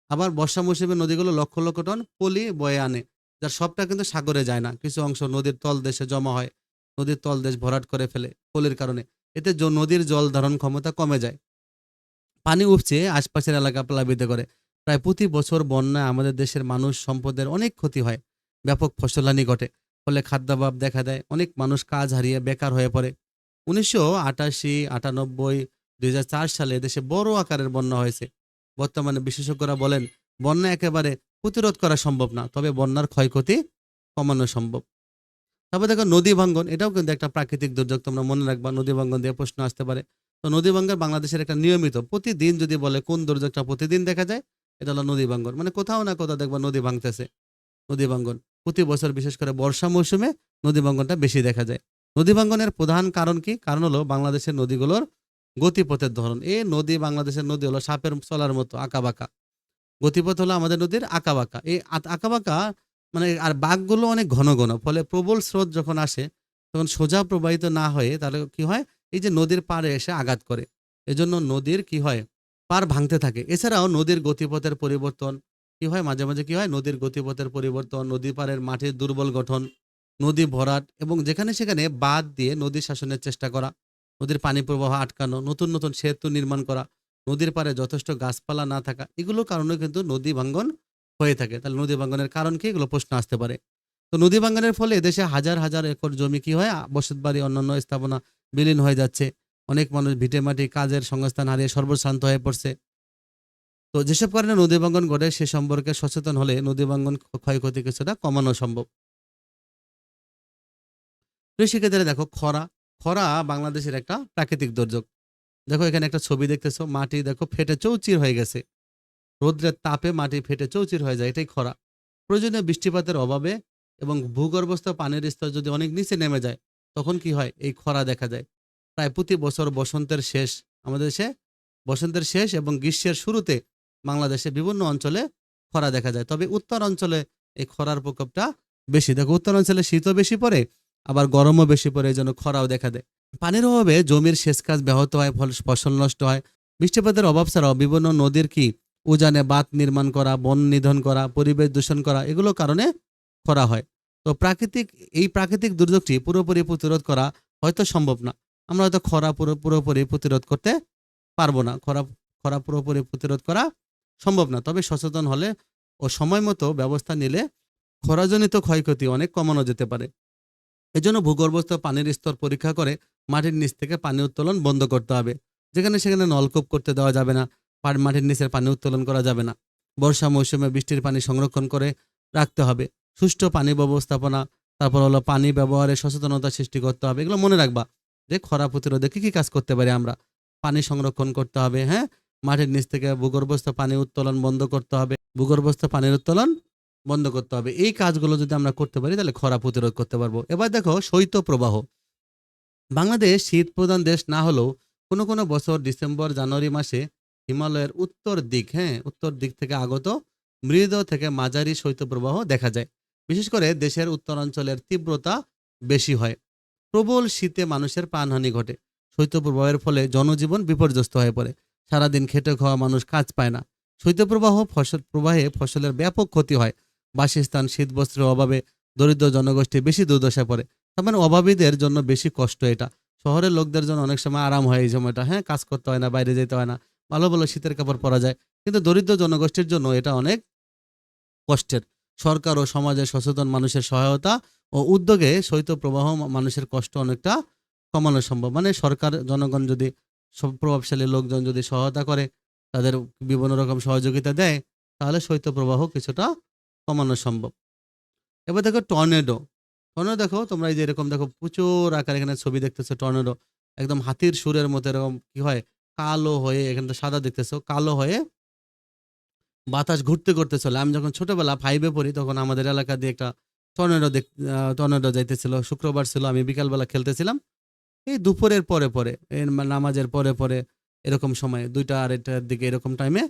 আবার বর্ষা মৌসুমে নদীগুলো লক্ষ লক্ষ টন পলি বয়ে আনে, যার সবটা কিন্তু সাগরে যায় না। কিছু অংশ নদীর তল দেশে জমা হয়। নদীর তল দেশ ভরাট করে ফেলে পলির কারণে। এতে নদীর জল ধারণ ক্ষমতা কমে যায়। পানি উপচে আশপাশের এলাকা প্লাবিত করে। প্রায় প্রতি বছর বন্যায় আমাদের দেশের মানুষ সম্পদের অনেক ক্ষতি হয়। ব্যাপক ফসলানি ঘটে, ফলে খাদ্যাভাব দেখা দেয়, অনেক মানুষ কাজ হারিয়ে বেকার হয়ে পড়ে। উনিশশো আটাশি, আটানব্বই, দুই সালে দেশে বড় আকারের বন্যা হয়েছে। বর্তমানে বিশেষজ্ঞরা বলেন, বন্যা একেবারে প্রতিরোধ করা সম্ভব না, তবে বন্যার ক্ষয়ক্ষতি কমানো সম্ভব। তারপর দেখো নদী ভাঙ্গন, এটাও কিন্তু একটা প্রাকৃতিক দুর্যোগ, তোমরা মনে রাখবা, নদী ভাঙ্গন দিয়ে প্রশ্ন আসতে পারে। তো নদী ভাঙ্গন বাংলাদেশের একটা নিয়মিত, প্রতিদিন যদি বলে কোন দুর্যোগটা প্রতিদিন দেখা যায়, এটা হলো নদী ভাঙ্গন। মানে কোথাও না কোথাও দেখবা নদী ভাঙতেছে, নদী ভাঙ্গন। প্রতি বছর বিশেষ করে বর্ষা মৌসুমে নদী ভাঙ্গনটা বেশি দেখা যায়। নদী ভাঙ্গনের প্রধান কারণ কি? কারণ হলো বাংলাদেশের নদীগুলোর গতিপথের ধরন। এই নদী বাংলাদেশের নদী হলো সাপের চলার মতো আঁকাবাঁকা গতিপথ হলো আমাদের নদীর আঁকাবাঁকা এই আ- আঁকাবাঁকা মানে আর বাঘগুলো অনেক ঘন ঘন, ফলে প্রবল স্রোত যখন আসে, তখন সোজা প্রবাহিত না হয়ে তাহলে কি হয়? এই যে নদীর পাড়ে এসে আঘাত করে। এজন্য নদীর কি হয়? পার ভাঙতে থাকে। এছাড়াও নদীর গতিপথের পরিবর্তন কি হয়? মাঝে মাঝে কি হয়? নদীর গতিপথের পরিবর্তন, নদী পাড়ের মাটির দুর্বল গঠন, নদী ভরাট এবং যেখানে সেখানে বাঁধ দিয়ে নদী শাসনের চেষ্টা করা, নদীর পানি প্রবাহ আটকানো, নতুন নতুন সেতু নির্মাণ করা, নদীর পাড়ে যথেষ্ট গাছপালা না থাকা, এগুলো কারণে কিন্তু নদী ভাঙ্গন হয়ে থাকে। তাহলে নদী ভাঙ্গনের কারণ কি? এগুলো প্রশ্ন আসতে পারে। তো নদী ভাঙ্গনের ফলে দেশে হাজার হাজার একর জমি কি হয়? বসত বাড়ি, অন্যান্য স্থাপনা বিলীন হয়ে যাচ্ছে। অনেক মানুষ ভিটে মাটি কাজের সংস্থান হারিয়ে সর্বশান্ত হয়ে পড়ছে। তো যেসব কারণে নদী ভাঙ্গন ঘটে, সে সম্পর্কে সচেতন হলে নদী ভাঙ্গন ক্ষয়ক্ষতি কিছুটা কমানো সম্ভব। শিক্ষার্থীরা, দেখো খরা। খরা বাংলাদেশের একটা প্রাকৃতিক দুর্যোগ। দেখো এখানে একটা ছবি দেখতেছো। মাটি দেখো ফেটে চৌচির হয়ে গেছে। রোদ্রের তাপে মাটি ফেটে চৌচির হয়ে যায়, এটাই খরা। প্রয়োজনীয় বৃষ্টিপাতের অভাবে এবং ভূগর্ভস্থ পানির স্তর যদি অনেক নিচে নেমে যায়, তখন কি হয়? এই খরা দেখা যায়। প্রায় প্রতি বছর বসন্তের শেষ, আমাদের দেশে বসন্তের শেষ এবং গ্রীষ্মের শুরুতে বাংলাদেশে বিভিন্ন অঞ্চলে খরা দেখা যায়। তবে উত্তর অঞ্চলে এই খরার প্রকোপটা বেশি। দেখো, উত্তর অঞ্চলে শীতও বেশি পড়ে, আবার গরমও বেশি পড়ে, এই জন্য খরাও দেখা দেয়। পানির অভাবে জমির সেচ কাজ ব্যাহত হয় ফল ফসল নষ্ট হয়। বৃষ্টিপাতের অভাব ছাড়াও বিভিন্ন নদীর কি উজানে বাঁধ নির্মাণ করা, বন নিধন করা, পরিবেশ দূষণ করা, এগুলো কারণে করা হয়। তো প্রাকৃতিক, এই প্রাকৃতিক দুর্যোগটি পুরোপুরি প্রতিরোধ করা হয়তো সম্ভব না। আমরা হয়তো খরা পুরো, পুরোপুরি প্রতিরোধ করতে পারব না। খরা খরা পুরোপুরি প্রতিরোধ করা সম্ভব না। তবে সচেতন হলে ও সময় মতো ব্যবস্থা নিলে খরাজনিত ক্ষয়ক্ষতি অনেক কমানো যেতে পারে। এজন্য ভূগর্ভস্থ পানির স্তর পরীক্ষা করে মাটির নিচ থেকে পানি উত্তোলন বন্ধ করতে হবে। যেখানে সেখানে নলকূপ করতে দেওয়া যাবে না। মাটির নিচের পানি উত্তোলন করা যাবে না। বর্ষা মৌসুমে বৃষ্টির পানি সংরক্ষণ করে রাখতে হবে। সুষ্ঠু পানি ব্যবস্থাপনা, তারপর হলো পানি ব্যবহারে সচেতনতা সৃষ্টি করতে হবে। এগুলো মনে রাখবা যে খরা প্রতিরোধে কী কী কাজ করতে পারি আমরা? পানি সংরক্ষণ করতে হবে হ্যাঁ? মাটির নিচ থেকে ভূগর্ভস্থ পানি উত্তোলন বন্ধ করতে হবে। ভূগর্ভস্থ পানির উত্তোলন বন্ধ করতে হবে। এই কাজগুলো যদি আমরা করতে পারি, তাহলে খরা প্রতিরোধ করতে পারব। এবার দেখো শৈত্য প্রবাহ। বাংলাদেশ শীত প্রধান দেশ না হলেও কোনো কোনো বছর ডিসেম্বর, জানুয়ারি মাসে হিমালয়ের উত্তর দিক হ্যাঁ উত্তর দিক থেকে আগত মৃদ থেকে মাঝারি শৈত্যপ্রবাহ দেখা যায়। বিশেষ করে দেশের উত্তরাঞ্চলের তীব্রতা বেশি হয়। প্রবল শীতে মানুষের প্রাণহানি ঘটে। শৈত্যপ্রবাহের ফলে জনজীবন বিপর্যস্ত হয়ে পড়ে। সারাদিন খেটে খাওয়া মানুষ কাজ পায় না। শৈত্যপ্রবাহ ফসল, প্রবাহে ফসলের ব্যাপক ক্ষতি হয়। বাসস্থান, শীতবস্ত্রের অভাবে দরিদ্র জনগোষ্ঠী বেশি দুর্দশায় পড়ে। তার মানে অভাবীদের জন্য বেশি কষ্ট এটা। শহরের লোকদের জন্য অনেক সময় আরাম হয় এই সময়টা হ্যাঁ কাজ করতে হয় না, বাইরে যেতে হয় না। ভালো ভালো শীতের কাপড় পরা যায়। কিন্তু দরিদ্র জনগোষ্ঠীর জন্য এটা অনেক কষ্টের। সরকার ও সমাজের সচেতন মানুষের সহায়তা ও উদ্যোগে শৈত শৈত্যপ্রবাহ মানুষের কষ্ট অনেকটা কমানো সম্ভব। মানে সরকার, জনগণ যদি প্রভাবশালী লোকজন যদি সহায়তা করে, তাদের বিভিন্ন রকম সহযোগিতা দেয়, তাহলে শৈত্যপ্রবাহ কিছুটা কমানো সম্ভব। এবার দেখো টর্নেডো। টর্নেডো দেখো, তোমরা এই যে এরকম দেখো প্রচুর আকার এখানে ছবি দেখতেছো টর্নেডো। একদম হাতির সুরের মতো এরকম কি হয়? কালো হয়ে, এখানে তো সাদা দেখতেছো, কালো হয়ে বাতাস ঘুরতে ঘুরতে চলে। আমি যখন ছোটবেলা ফাইভে পড়ি, তখন আমাদের এলাকা দিয়ে একটা টর্নেডো দেখ টর্নেডো যাইতেছিল, শুক্রবার ছিল, আমি বিকালবেলা খেলতেছিলাম। এই দুপুরের পরে পরে নামাজের পরে পরে এরকম সময়, দুইটা আড়াইটার দিকে এরকম টাইমে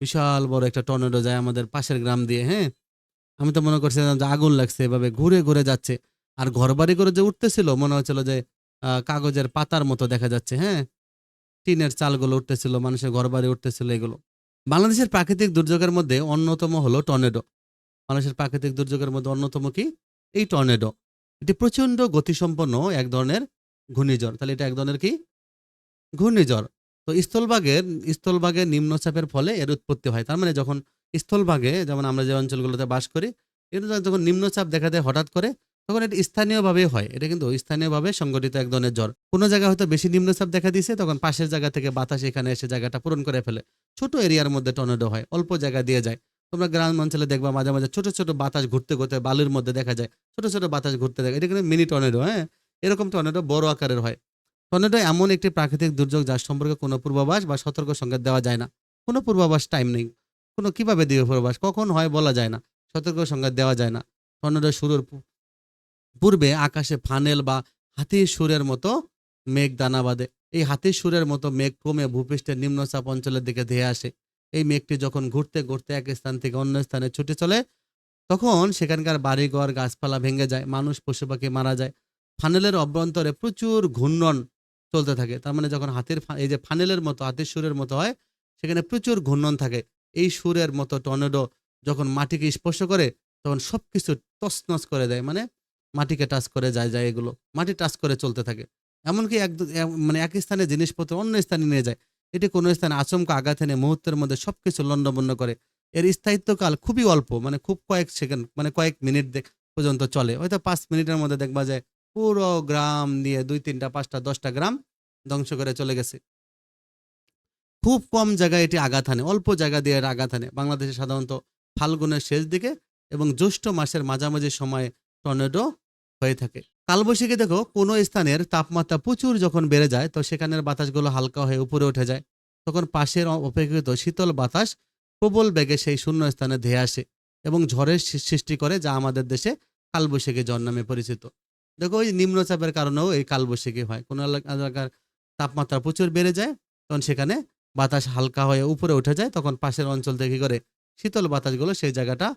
বিশাল বড় একটা টর্নেডো যায় আমাদের পাশের গ্রাম দিয়ে হ্যাঁ? আমি তো মনে করছিলাম যে আগুন লাগছে, এভাবে ঘুরে ঘুরে যাচ্ছে। আর ঘর বাড়ি করে যে উঠতেছিল, মনে হচ্ছিল যে কাগজের পাতার মতো দেখা যাচ্ছে হ্যাঁ? টিনের চালগুলো উঠতেছিল, মানুষের ঘর বাড়ি উঠতেছিল এগুলো। বাংলাদেশের প্রাকৃতিক দুর্যোগের মধ্যে অন্যতম হলো টর্নেডো। বাংলাদেশের প্রাকৃতিক দুর্যোগের মধ্যে অন্যতম কি? এই টর্নেডো। এটি প্রচণ্ড গতিসম্পন্ন এক ধরনের ঘূর্ণিঝড়। তাহলে এটা এক ধরনের কি? ঘূর্ণিঝড়। তো স্থলভাগের স্থলভাগে নিম্নচাপের ফলে এর উৎপত্তি হয়। তার মানে যখন স্থলভাগে, যেমন আমরা যে অঞ্চলগুলোতে বাস করি এটা যখন নিম্নচাপ দেখা দেয় হঠাৎ করে তখন এটা স্থানীয়ভাবে হয়। এটা কিন্তু স্থানীয়ভাবে সংগঠিত এক ধরনের জ্বর কোনো জায়গায় হয়তো বেশি নিম্নচাপ দেখা দিয়েছে, তখন পাশের জায়গা থেকে বাতাস এখানে এসে জায়গাটা পূরণ করে ফেলে। ছোট এরিয়ার মধ্যে টর্নেডো হয়, অল্প জায়গা দিয়ে যায়। তোমরা গ্রাম অঞ্চলে দেখবা মাঝে মাঝে ছোট ছোট বাতাস ঘুরতে ঘুরতে বালুর মধ্যে দেখা যায়। ছোট ছোট বাতাস ঘুরতে দেখা এটা কিন্তু মিনি টর্নেডো হ্যাঁ? এরকম টর্নেডো বড় আকারের হয়। টর্নেডো এমন একটি প্রাকৃতিক দুর্যোগ যার সম্পর্কে কোনো পূর্বাভাস বা সতর্ক সংকেত দেওয়া যায় না। কোনো পূর্বাভাস টাইম নেই। কোনো কীভাবে দিবে পূর্বাভাস? কখন হয় বলা যায় না। সতর্ক সংকেত দেওয়া যায় না। টর্নেডো শুরুর পূর্বে আকাশে ফানেল বা হাতির সুরের মতো মেঘ দানা বাঁধে। এই হাতির সুরের মতো মেঘ কমে ভূপৃষ্ঠের নিম্নচাপ অঞ্চলের দিকে ধেয়ে আসে। এই মেঘটি যখন ঘুরতে ঘুরতে এক স্থান থেকে অন্য স্থানে ছুটে চলে, তখন সেখানকার বাড়িঘর, গাছপালা ভেঙে যায়, মানুষ পশু পাখি মারা যায়। ফানেলের অভ্যন্তরে প্রচুর ঘূর্ণন চলতে থাকে। তার মানে যখন হাতের এই যে ফানেলের মতো, হাতের সুরের মতো হয়, সেখানে প্রচুর ঘূর্ণন থাকে। এই সুরের মতো টর্নেডো যখন মাটিকে স্পর্শ করে, তখন সবকিছু তছনছ করে দেয়। মানে মাটিকে টাচ করে যায় যায় এগুলো। মাটি টাচ করে চলতে থাকে। এমনকি এক মানে এক স্থানে জিনিসপত্র অন্য স্থানে নিয়ে যায়। এটি কোনো স্থানে আচমকা আঘাত এনে মুহূর্তের মধ্যে সবকিছু লণ্ডভণ্ড করে। এর স্থায়িত্বকাল খুবই অল্প মানে খুব কয়েক সেকেন্ড মানে কয়েক মিনিট পর্যন্ত চলে। হয়তো পাঁচ মিনিটের মধ্যে দেখবা যায় পুরো গ্রাম নিয়ে দুই তিনটা, পাঁচটা, দশটা গ্রাম ধ্বংস করে চলে গেছে। খুব কম জায়গায় এটি আঘাত হানে অল্প জায়গা দিয়ে আঘাত হানে বাংলাদেশে সাধারণত ফাল্গুনের শেষ দিকে এবং জ্যৈষ্ঠ মাসের মাঝামাঝি সময়ে টর্নেডো হয়ে থাকে। কালবৈশাখী দেখো, কোনো স্থানের তাপমাত্রা প্রচুর যখন বেড়ে যায়, তো সেখানের বাতাসগুলো হালকা হয়ে উপরে উঠে যায়। তখন পাশের অপেক্ষিত শীতল বাতাস প্রবল বেগে সেই শূন্য স্থানে ধেয়ে আসে এবং ঝড়ের সৃষ্টি করে যা আমাদের দেশে কালবৈশাখী ঝড় নামে পরিচিত। দেখো, ওই নিম্নচাপের কারণেও এই কালবৈশাখী হয়। কোনো এলাকা- এলাকার তাপমাত্রা প্রচুর বেড়ে যায়, তখন সেখানে বাতাস হালকা হয়ে উপরে উঠে যায়, তখন পাশের অঞ্চল থেকে করে শীতল বাতাসগুলো সেই জায়গাটা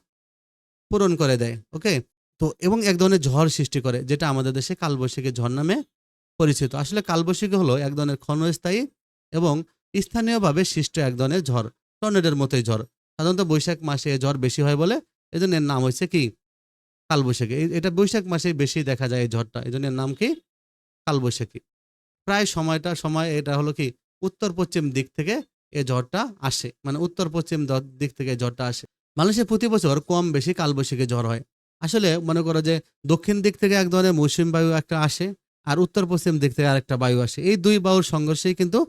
পূরণ করে দেয় ওকে তো, এবং এক ধরনের ঝড় সৃষ্টি করে, যেটা আমাদের দেশে কালবৈশাখী ঝড় নামে পরিচিত। আসলে কালবৈশাখী হলো এক ধরনের ক্ষণস্থায়ী এবং স্থানীয়ভাবে সৃষ্ট এক ধরনের ঝড়, টর্নেডোর মতোই ঝড়। সাধারণত বৈশাখ মাসে ঝড় বেশি হয় বলে এই জন্য এর নাম হয়েছে কি? কালবৈশাখী। এটা বৈশাখ মাসে বেশি দেখা যায় এই ঝড়টা, এই জন্য এর নাম কি? কালবৈশাখী। প্রায় সময়টা, সময় এটা হলো কি? উত্তর পশ্চিম দিক থেকে এ ঝড়টা আসে মানে উত্তর পশ্চিম দিক থেকে ঝড়টা আসে। বাংলাদেশে প্রতি বছর কম বেশি কালবৈশাখী ঝড় হয়। আসলে মনে করো যে দক্ষিণ দিক থেকে এক ধরনের মৌসুমী বায়ু একটা আসে আর উত্তর পশ্চিম দিক থেকে আরেকটা বায়ু আসে। এই দুই বায়ুর সংঘর্ষেই কিন্তু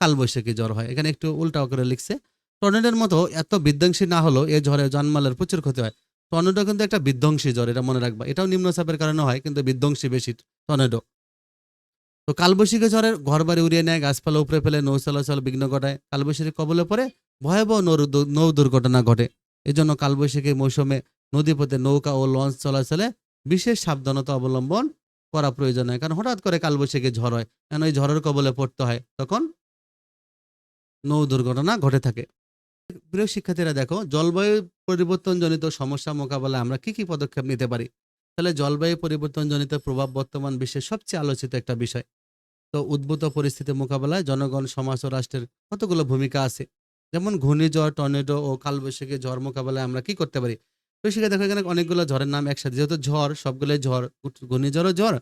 কালবৈশাখী জ্বর হয়। এখানে একটু উল্টা করে লিখছে, টর্নেডোর মতো এত বিধ্বংসী না হলেও এই ঝড়ে জন্মালের প্রচুর ক্ষতি হয়। টর্নেডো কিন্তু একটা বিধ্বংসী জ্বর, এটা মনে রাখবা। এটাও নিম্নচাপের কারণে হয়, কিন্তু বিধ্বংসী বেশি টর্নেডো। তো কালবৈশাখী ঝড়ের ঘর বাড়ি উড়িয়ে নেয়, গাছপালা উপরে ফেলে নৌ চলাচল বিঘ্ন ঘটায়। কালবৈশাখী কবলে পড়ে ভয়াবহ নৌ দুর্ঘটনা ঘটে। এজন্য কালবৈশাখী মৌসুমে নদীপথে নৌকা ও লঞ্চ চলাচলে বিশেষ সাবধানতা অবলম্বন করা প্রয়োজন হয়। কারণ হঠাৎ করে কালবৈশাখী ঝড় হয়। কেন ওই ঝড়ের কবলে পড়তে হয়? তখন নৌ দুর্ঘটনা ঘটে থাকে। প্রিয় শিক্ষার্থীরা, দেখো, জলবায়ু পরিবর্তনজনিত সমস্যা মোকাবেলায় আমরা কি কি পদক্ষেপ নিতে পারি? তাহলে জলবায়ু পরিবর্তনজনিত প্রভাব বর্তমান বিশ্বের সবচেয়ে আলোচিত একটা বিষয়। তো উদ্ভূত পরিস্থিতি মোকাবেলায় জনগণ, সমাজ ও রাষ্ট্রের কতগুলো ভূমিকা আছে? যেমন ঘূর্ণিঝড়, টর্নেডো ও কালবৈশাখী ঝড় মোকাবেলায় আমরা কি করতে পারি? তো সেখানে দেখো এখানে অনেকগুলো ঝড়ের নাম একসাথে। যেহেতু ঝড়, সবগুলোই ঝড় ঘূর্ণিঝড়ও ঝড়,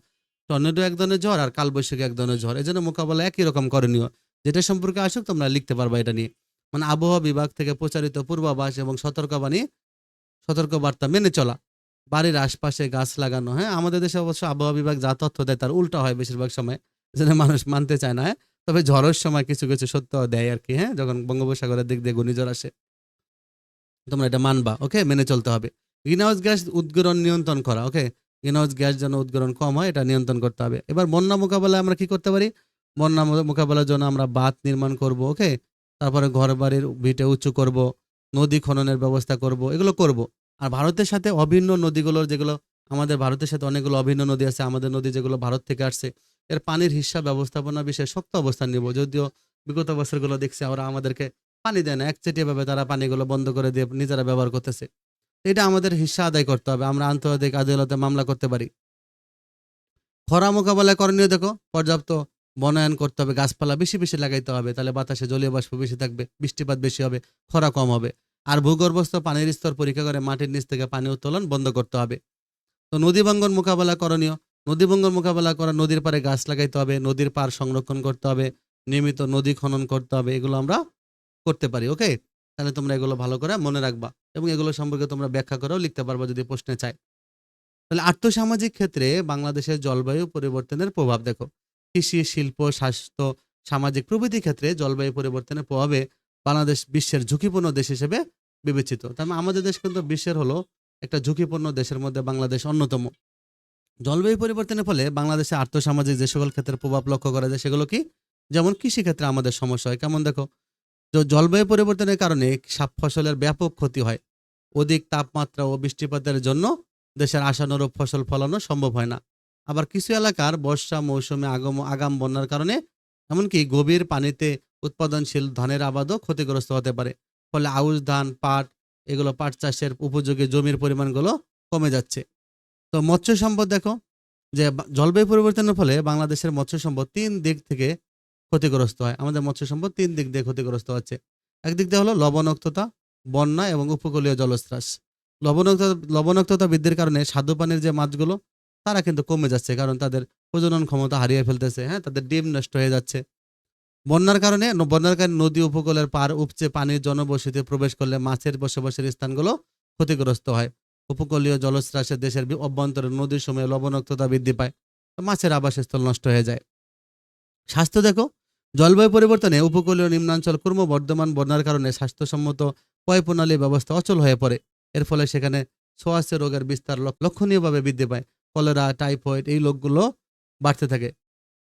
টর্নেডো এক ধরনের ঝড় আর কালবৈশাখী এক ধরনের ঝড়। এই জন্য মোকাবেলা একই রকম করণীয়। যেটা সম্পর্কে আসুক, তোমরা লিখতে পারবা এটা নিয়ে। মানে আবহাওয়া বিভাগ থেকে প্রচারিত পূর্বাভাস এবং সতর্কবাণী, সতর্কবার্তা মেনে চলা। বাড়ির আশপাশে গাছ লাগানো হ্যাঁ? আমাদের দেশে অবশ্য আবহাওয়া বিভাগ যা তথ্য দেয় তার উল্টা হয় বেশিরভাগ সময়। যেটা মানুষ মানতে চায় না হ্যাঁ? তবে ঝড়ের সময় কিছু কিছু সত্য দেয় আর কি হ্যাঁ? যখন বঙ্গোপসাগরের দিক দিয়ে ঘূর্ণিঝড় আসে। তোমরা এটা মানবা, ওকে? মেনে চলতে হবে। গ্রিন হাউস গ্যাস উদ্গীরণ নিয়ন্ত্রণ করা, ওকে? গ্রিন হাউস গ্যাস যেন উদ্গীরণ কম হয়, এটা নিয়ন্ত্রণ করতে হবে। এবার বন্যা মোকাবেলায় আমরা কি করতে পারি? বন্যা মোকাবেলার জন্য আমরা বাঁধ নির্মাণ করব, ওকে? তারপরে ঘর বাড়ির ভিটে উঁচু করব, নদী খননের ব্যবস্থা করব, এগুলো করব। আর ভারতের সাথে অভিন্ন নদীগুলোর যেগুলো, আমাদের ভারতের সাথে অনেকগুলো অভিন্ন নদী আছে, আমাদের নদী যেগুলো ভারত থেকে আসছে, এর পানির হিসাব ব্যবস্থাপনা বিষয়ে শক্ত অবস্থান নিব। যদিও বিগত বছরগুলো দেখছি, ওরা আমাদেরকে পানি দেয় না, একচেটিয়া ভাবে তারা পানিগুলো বন্ধ করে দিয়ে নিজেরা ব্যবহার করতেছে। এটা আমাদের হিস্সা আদায় করতে হবে, আমরা আন্তর্জাতিক আদালতে মামলা করতে পারি। খরা মোকাবেলা করণীয় দেখো, পর্যাপ্ত বনায়ন করতে হবে, গাছপালা বেশি বেশি লাগাইতে হবে, তাহলে বাতাসে জলীয় বাষ্প বেশি থাকবে, বৃষ্টিপাত বেশি হবে, খরা কম হবে। আর ভূগর্ভস্থ পানির স্তর পরীক্ষা করে মাটির নিচ থেকে পানি উত্তোলন বন্ধ করতে হবে। তো নদী ভাঙ্গন মোকাবেলা করণীয়, নদী ভাঙ্গন মোকাবেলা করা নদীর পাড়ে গাছ লাগাইতে হবে, নদীর পার সংরক্ষণ করতে হবে, নিয়মিত নদী খনন করতে হবে, এগুলো আমরা করতে পারি ওকে তাহলে তোমরা এগুলো ভালো করে মনে রাখবা এবং এগুলো সম্পর্কে তোমরা ব্যাখ্যা করেও লিখতে পারবা যদি প্রশ্নে চাই তাহলে আর্থসামাজিক ক্ষেত্রে বাংলাদেশের জলবায়ু পরিবর্তনের প্রভাব দেখো। কৃষি, শিল্প, স্বাস্থ্য, সামাজিক প্রভৃতি ক্ষেত্রে জলবায়ু পরিবর্তনের প্রভাবে বাংলাদেশ বিশ্বের ঝুঁকিপূর্ণ দেশ হিসেবে বিবেচিত। তার মানে আমাদের দেশ কিন্তু বিশ্বের হলো একটা ঝুঁকিপূর্ণ দেশের মধ্যে বাংলাদেশ অন্যতম। জলবায়ু পরিবর্তনের ফলে বাংলাদেশে আর্থসামাজিক যে সকল ক্ষেত্রে প্রভাব লক্ষ্য করা যায় সেগুলো কি? যেমন কৃষিক্ষেত্রে আমাদের সমস্যা হয়। কেমন দেখো? জলবায়ু পরিবর্তনের কারণে সাপ ফসলের ব্যাপক ক্ষতি হয়। অধিক তাপমাত্রা ও বৃষ্টিপাতের জন্য দেশের আশানুরূপ ফসল ফলানো সম্ভব হয় না। আবার কিছু এলাকার বর্ষা মৌসুমে আগম, আগাম বন্যার কারণে এমনকি গভীর পানিতে উৎপাদনশীল ধানের আবাদও ক্ষতিগ্রস্ত হতে পারে। ফলে আউশ, ধান, পাট এগুলো পাট চাষের উপযোগী জমির পরিমাণগুলো কমে যাচ্ছে। তো মৎস্য সম্পদ দেখো, যে জলবায়ু পরিবর্তনের ফলে বাংলাদেশের মৎস্য সম্পদ তিন দিক থেকে ক্ষতিগ্রস্ত হয়। আমাদের মৎস্য সম্পদ তিন দিক দিয়ে ক্ষতিগ্রস্ত হচ্ছে। একদিক দিয়ে হলো লবণাক্ততা, বন্যা এবং উপকূলীয় জলস্রাস। লবণাক্ততা লবণাক্ততা বৃদ্ধির কারণে স্বাদু পানির যে মাছগুলো, তারা কিন্তু কমে যাচ্ছে কারণ তাদের প্রজনন ক্ষমতা হারিয়ে ফেলতেছে। হ্যাঁ তাদের ডিম নষ্ট হয়ে যাচ্ছে। বন্যার কারণে বন্যার কারণে নদী উপকূলের পার উপচে পানির জনবসতিতে প্রবেশ করলে মাছের বসবাসের স্থানগুলো ক্ষতিগ্রস্ত হয়। উপকূলীয় জলস্রাসে দেশের অভ্যন্তরে নদীর সময় লবণাক্ততা বৃদ্ধি পায়। মাছের আবাসস্থল নষ্ট হয়ে যায়। স্বাস্থ্য দেখো জলবায়ু পরিবর্তনে উপকূলীয় নিম্নাঞ্চল ক্রমবর্ধমান বন্যার কারণে স্বাস্থ্যসম্মত পয় প্রণালী ব্যবস্থা অচল হয়ে পড়ে। এর ফলে সেখানে সোয়াশে রোগের বিস্তার লক্ষণীয়ভাবে বৃদ্ধি পায়। কলেরা, টাইফয়েড এই রোগগুলো বাড়তে থাকে।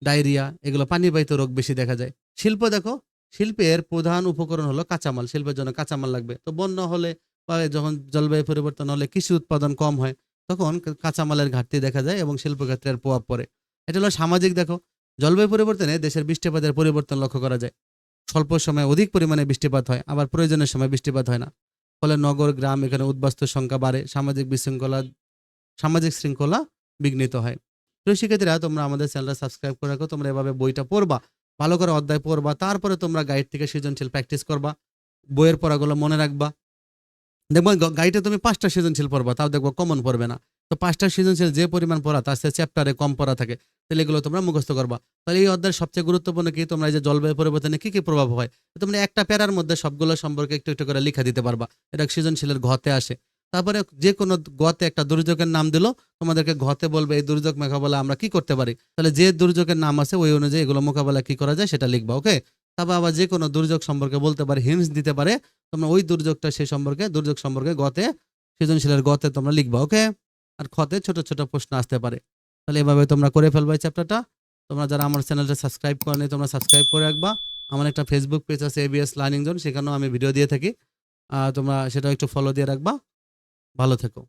ডায়রিয়া, এগুলো পানিবাহিত রোগ বেশি দেখা যায়। শিল্প দেখো, শিল্পের প্রধান উপকরণ হলো কাঁচামাল। শিল্পের জন্য কাঁচামাল লাগবে। তো বন্যা হলে বা যখন জলবায়ু পরিবর্তন হলে কৃষি উৎপাদন কম হয়, তখন কাঁচামালের ঘাটতি দেখা যায় এবং শিল্পক্ষেত্রের প্রভাব পড়ে। এটা হলো সামাজিক দেখো জলবায়ু পরিবর্তনে দেশের বৃষ্টিপাতের পরিবর্তন লক্ষ্য করা যায়। স্বল্প সময়ে অধিক পরিমাণে বৃষ্টিপাত হয়, আবার প্রয়োজনের সময় বৃষ্টিপাত হয় না। ফলে নগর, গ্রাম এখানে উদ্বাস্তুর সংখ্যা বাড়ে, সামাজিক বিশৃঙ্খলা, সামাজিক শৃঙ্খলা বিঘ্নিত হয়। প্রিয় শিক্ষার্থীরা, তোমরা আমাদের চ্যানেলটা সাবস্ক্রাইব করে রাখো, তোমরা এভাবে বইটা পড়বা, ভালো করে অধ্যায় পড়বা, তারপরে তোমরা গাইড থেকে সৃজনশীল প্র্যাকটিস করবা, বইয়ের পড়াগুলো মনে রাখবা। দেখব, গাইডে তুমি পাঁচটা সৃজনশীল পড়বা, তাও দেখব কমন পড়বে না। তো পাঁচটা সৃজনশীল যে পরিমাণ পড়া, তার সাথে চ্যাপ্টারে কম পড়া থাকে, তাহলে এগুলো তোমরা মুখস্থ করবা। তাহলে এই অধ্যায়ের সবচেয়ে গুরুত্বপূর্ণ কি? তোমরা এই যে জলবায়ু পরিবর্তনে কি কি প্রভাব হয়? তোমরা একটা প্যারার মধ্যে সবগুলো সম্পর্কে একটু একটু করে লিখা দিতে পারবা। এটা সৃজনশীলের ঘতে আসে। তারপরে যে কোনো গতে একটা দুর্যোগের নাম দিল, তোমাদেরকে ঘতে বলবে, এই দুর্যোগ মোকাবেলা আমরা কি করতে পারি? তাহলে যে দুর্যোগের নাম আছে, ওই অনুযায়ী এগুলো মোকাবেলা কি করা যায় সেটা লিখবা, ওকে? তারপর আবার যে কোনো দুর্যোগ সম্পর্কে বলতে পারে হিন্স দিতে পারে, তোমরা ওই দুর্যোগটা সেই সম্পর্কে, দুর্যোগ সম্পর্কে গতে, সৃজনশীলের গতে তোমরা লিখবা, ওকে? আর খতে ছোট ছোট প্রশ্ন আসতে পারে। তাহলে এভাবে তোমরা করে ফেলবা এই চ্যাপ্টারটা। তোমরা যারা আমার চ্যানেলটা সাবস্ক্রাইব করেনি, তোমরা সাবস্ক্রাইব করে রাখবা। আমার একটা ফেসবুক পেজ আছে এবিএস লার্নিং জোন সেখানেও আমি ভিডিও দিয়ে থাকি। তোমরা সেটাও একটু ফলো দিয়ে রাখবা। ভালো থেকো।